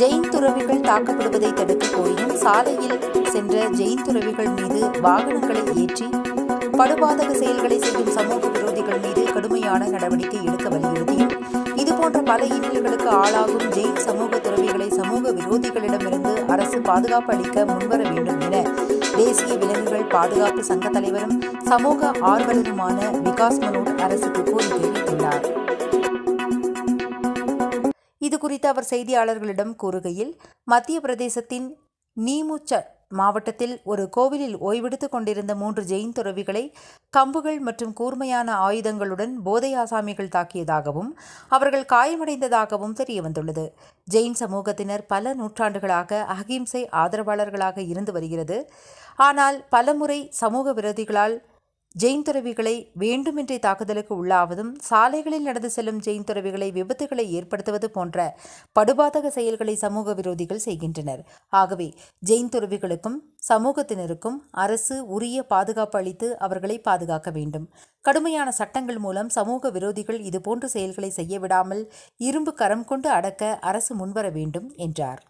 ஜெயின் துறவிகள் தாக்கப்படுவதை தடுக்க கோரியும் சாலையில் சென்ற ஜெயின் துறவிகள் மீது வாகனங்களை ஏற்றி படுபாதக செயல்களை செய்யும் சமூக விரோதிகள் மீது கடுமையான நடவடிக்கை எடுக்க வலியுறுத்தியும் இதுபோன்ற பல இன்னல்களுக்கு ஆளாகும் ஜெயின் சமூக துறவிகளை சமூக விரோதிகளிடமிருந்து அரசு பாதுகாப்பு அளிக்க முன்வர வேண்டும் என தேசிய விலங்குகள் பாதுகாப்பு சங்க தலைவரும் சமூக ஆர்வலருமான விகாஸ் மனோட் அரசுக்கு கோரிக்கை விடுத்துள்ளார். குறித்து அவர் செய்தியாளர்களிடம் கூறுகையில் மத்திய பிரதேசத்தின் நீமுச்ச மாவட்டத்தில் ஒரு கோவிலில் ஓய்வெடுத்து கொண்டிருந்த மூன்று ஜெயின் துறவிகளை கம்புகள் மற்றும் கூர்மையான ஆயுதங்களுடன் போதை ஆசாமிகள் தாக்கியதாகவும் அவர்கள் காயமடைந்ததாகவும் தெரியவந்துள்ளது. ஜெயின் சமூகத்தினர் பல நூற்றாண்டுகளாக அகிம்சை ஆதரவாளர்களாக இருந்து வருகிறது. ஆனால் பலமுறை சமூக விரோதிகளால் ஜெயின் துறவிகளை வேண்டுமென்றே தாக்குதலுக்கு உள்ளாவதும் சாலைகளில் நடந்து செல்லும் ஜெயின் துறவிகளை விபத்துகளை ஏற்படுத்துவது போன்ற படுபாதக செயல்களை சமூக விரோதிகள் செய்கின்றனர். ஆகவே ஜெயின் துறவிகளுக்கும் சமூகத்தினருக்கும் அரசு உரிய பாதுகாப்பு அளித்து அவர்களை பாதுகாக்க வேண்டும். கடுமையான சட்டங்கள் மூலம் சமூக விரோதிகள் இதுபோன்ற செயல்களை செய்ய விடாமல் இரும்பு கரம் கொண்டு அடக்க அரசு முன்வர வேண்டும் என்றார்.